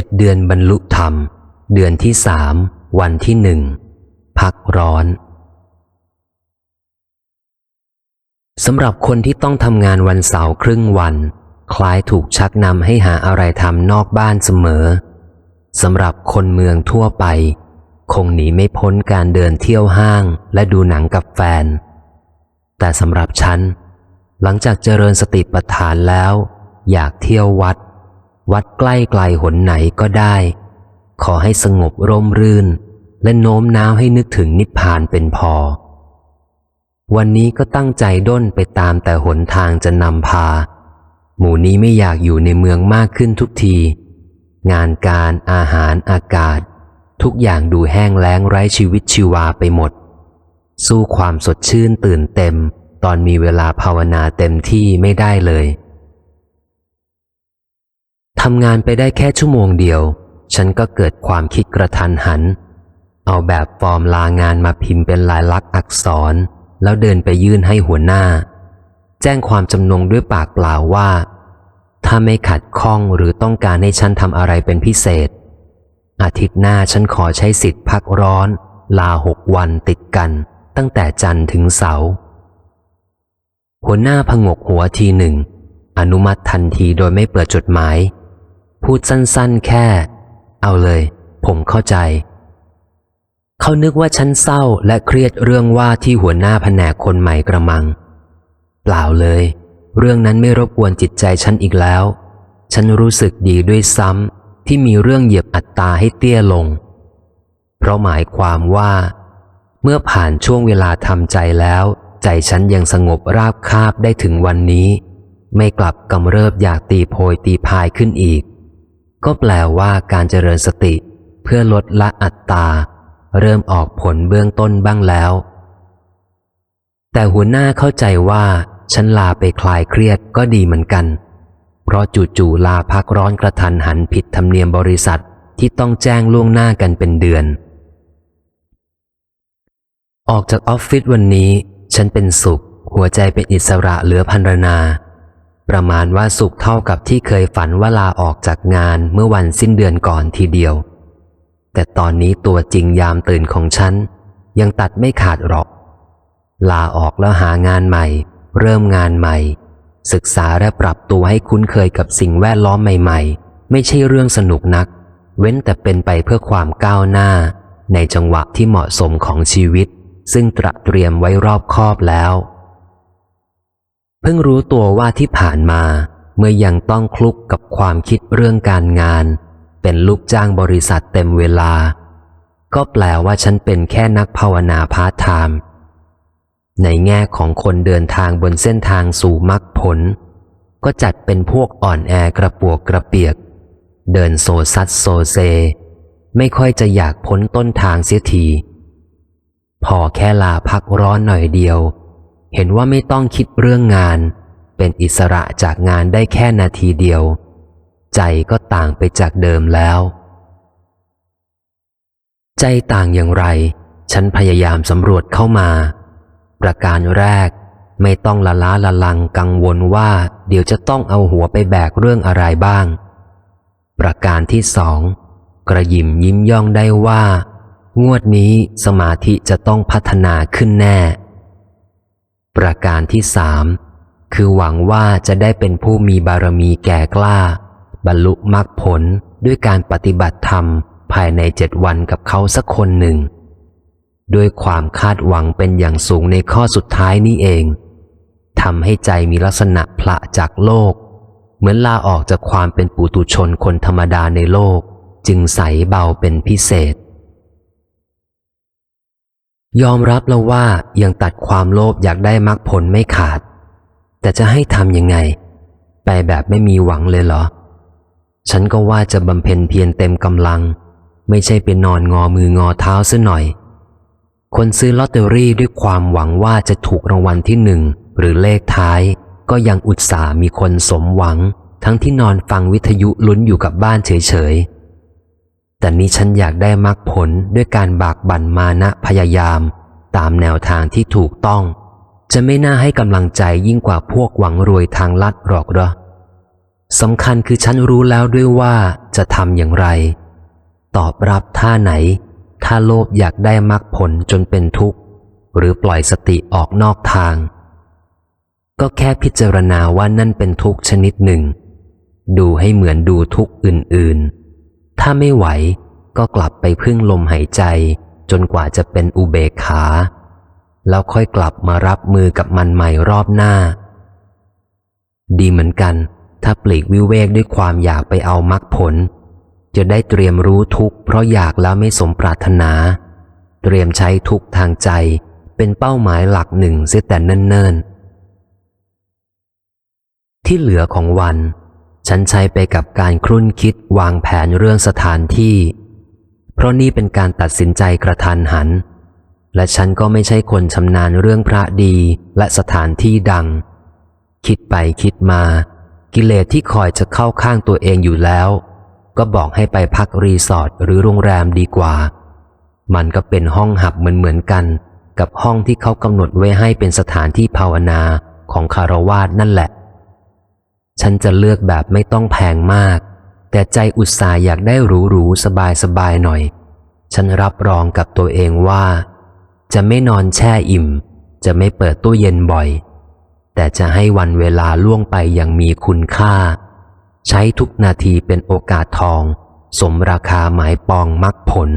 จ็ดเดือนบรรลุธรรม เดือนที่สาม วันที่หนึ่ง พักร้อนสำหรับคนที่ต้องทำงานวันเสาร์ครึ่งวัน คล้ายถูกชักนำให้หาอะไรทำนอกบ้านเสมอสำหรับคนเมืองทั่วไป คงหนีไม่พ้นการเดินเที่ยวห้างและดูหนังกับแฟน แต่สำหรับฉัน หลังจากเจริญสติปัฏฐานแล้ว อยากเที่ยววัด วัดใกล้ไกลหนไหนก็ได้ ขอให้สงบร่มรื่น และโน้มน้าวให้นึกถึงนิพพานเป็นพอ วันนี้ก็ตั้งใจด้นไปตามแต่หนทางจะนำพา หมู่นี้ไม่อยากอยู่ในเมืองมากขึ้นทุกที งานการอาหารอากาศ ทุกอย่างดูแห้งแล้งไร้ชีวิตชีวาไปหมด สู้ความสดชื่นตื่นเต็ม ตอนมีเวลาภาวนาเต็มที่ไม่ได้เลย ทำงานไปได้แค่ชั่วโมงเดียว ฉันก็เกิดความคิดกระทันหัน เอาแบบฟอร์มลางานมาพิมพ์เป็นลายลักษณ์อักษร แล้วเดินไปยื่นให้หัวหน้า แจ้งความจำนงด้วยปากเปล่าว่า ถ้าไม่ขัดข้องหรือต้องการให้ฉันทำอะไรเป็นพิเศษ อาทิตย์หน้าฉันขอใช้สิทธิ์พักร้อน ลาหกวันติดกัน ตั้งแต่จันทร์ถึงเสาร์หัวหน้าพงกหัวทีหนึ่ง อนุมัติทันทีโดยไม่เปิดจดหมาย พูดสั้นๆแค่ เอาเลย ผมเข้าใจ เขานึกว่าฉันเศร้าและเครียดเรื่องว่าที่หัวหน้าแผนกคนใหม่กระมัง เปล่าเลย เรื่องนั้นไม่รบกวนจิตใจฉันอีกแล้ว ฉันรู้สึกดีด้วยซ้ำที่มีเรื่องเหยียบอัตตาให้เตี้ยลง เพราะหมายความว่า เมื่อผ่านช่วงเวลาทำใจแล้ว ใจฉันยังสงบราบคาบได้ถึงวันนี้ ไม่กลับกำเริบอยากตีโพยตีพายขึ้นอีก ก็แปลว่าการเจริญสติ เพื่อลดละอัตตา เริ่มออกผลเบื้องต้นบ้างแล้ว แต่หัวหน้าเข้าใจว่า ฉันลาไปคลายเครียดก็ดีเหมือนกัน เพราะจู่ๆลาพักร้อนกระทันหันผิดธรรมเนียมบริษัทที่ต้องแจ้งล่วงหน้ากันเป็นเดือน ออกจากออฟฟิศวันนี้ ฉันเป็นสุข หัวใจเป็นอิสระเหลือพันรนา ประมาณว่าสุขเท่ากับที่เคยฝันว่าลาออกจากงานเมื่อวันสิ้นเดือนก่อนทีเดียว แต่ตอนนี้ตัวจริงยามตื่นของฉัน ยังตัดไม่ขาดหรอก ลาออกแล้วหางานใหม่ เริ่มงานใหม่ ศึกษาและปรับตัวให้คุ้นเคยกับสิ่งแวดล้อมใหม่ ๆ ไม่ใช่เรื่องสนุกนัก เว้นแต่เป็นไปเพื่อความก้าวหน้า ในจังหวะที่เหมาะสมของชีวิต ซึ่งตระเตรียมไว้รอบคอบแล้ว เพิ่งรู้ตัวว่าที่ผ่านมา เมื่อยังต้องคลุกกับความคิดเรื่องการงาน เป็นลูกจ้างบริษัทเต็มเวลา ก็แปลว่าฉันเป็นแค่นักภาวนาพาร์ทไทม์ในแง่ของคนเดินทางบนเส้นทางสู่มรรคผล ก็จัดเป็นพวกอ่อนแอกระปวกกระเปียก เดินโซซัดโซเซ ไม่ค่อยจะอยากพ้นต้นทางเสียที พอแค่ลาพักร้อนหน่อยเดียว เห็นว่าไม่ต้องคิดเรื่องงาน เป็นอิสระจากงานได้แค่นาทีเดียว ใจก็ต่างไปจากเดิมแล้ว ใจต่างอย่างไร ฉันพยายามสำรวจเข้ามา ประการแรกไม่ต้องละล้าละลังกังวลว่า เดี๋ยวจะต้องเอาหัวไปแบกเรื่องอะไรบ้าง ประการที่สองกระยิมยิ้มย่องได้ว่า งวดนี้สมาธิจะต้องพัฒนาขึ้นแน่ ประการที่สามคือหวังว่าจะได้เป็นผู้มีบารมีแก่กล้า บรรลุมรรคผลด้วยการปฏิบัติธรรมภายในเจ็ดวันกับเขาสักคนหนึ่ง ด้วยความคาดหวังเป็นอย่างสูงในข้อสุดท้ายนี้เองทำให้ใจมีลักษณะพละจากโลก เหมือนลาออกจากความเป็นปุตุชนคนธรรมดาในโลก จึงใสเบาเป็นพิเศษ ยอมรับแล้วว่ายังตัดความโลภอยากได้มรรคผลไม่ขาด แต่จะให้ทำยังไง ไปแบบไม่มีหวังเลยเหรอ ฉันก็ว่าจะบำเพ็ญเพียรเต็มกำลัง ไม่ใช่เป็นนอนงอมืองอเท้าซะหน่อย คนซื้อลอตเตอรี่ด้วยความหวังว่าจะถูกรางวัลที่หนึ่งหรือเลขท้าย ก็ยังอุตส่ามีคนสมหวัง ทั้งที่นอนฟังวิทยุลุ้นอยู่กับบ้านเฉยๆ แต่นี้ฉันอยากได้มรรคผลด้วยการบากบั่นมานะพยายาม ตามแนวทางที่ถูกต้อง จะไม่น่าให้กำลังใจยิ่งกว่าพวกหวังรวยทางลัดหรอกเหรอสำคัญคือฉันรู้แล้วด้วยว่าจะทำอย่างไร ตอบรับท่าไหน ถ้าโลภอยากได้มรรคผลจนเป็นทุกข์ หรือปล่อยสติออกนอกทาง ก็แค่พิจารณาว่านั่นเป็นทุกข์ชนิดหนึ่ง ดูให้เหมือนดูทุกข์อื่นๆ ถ้าไม่ไหว ก็กลับไปพึ่งลมหายใจ จนกว่าจะเป็นอุเบกขา แล้วค่อยกลับมารับมือกับมันใหม่รอบหน้า ดีเหมือนกัน ถ้าปลีกวิเวกด้วยความอยากไปเอามรรคผล จะได้เตรียมรู้ทุกข์เพราะอยากแล้วไม่สมปรารถนา เตรียมใช้ทุกทางใจเป็นเป้าหมายหลักหนึ่งเสียแต่เนิ่นๆที่เหลือของวัน ฉันใช้ไปกับการครุ่นคิดวางแผนเรื่องสถานที่ เพราะนี่เป็นการตัดสินใจกระทันหัน และฉันก็ไม่ใช่คนชำนาญเรื่องพระดีและสถานที่ดัง คิดไปคิดมา กิเลสที่คอยจะเข้าข้างตัวเองอยู่แล้ว ก็บอกให้ไปพักรีสอร์ทหรือโรงแรมดีกว่า มันก็เป็นห้องหับเหมือนเหมือนๆกัน กับห้องที่เขากำหนดไว้ให้เป็นสถานที่ภาวนาของคารวาสนั่นแหละ ฉันจะเลือกแบบไม่ต้องแพงมาก แต่ใจอุตส่าห์อยากได้หรูหรูสบายสบายหน่อย ฉันรับรองกับตัวเองว่า จะไม่นอนแช่อิ่ม จะไม่เปิดตู้เย็นบ่อย แต่จะให้วันเวลาล่วงไปอย่างมีคุณค่า ใช้ทุกนาทีเป็นโอกาสทอง สมราคาหมายปองมักผล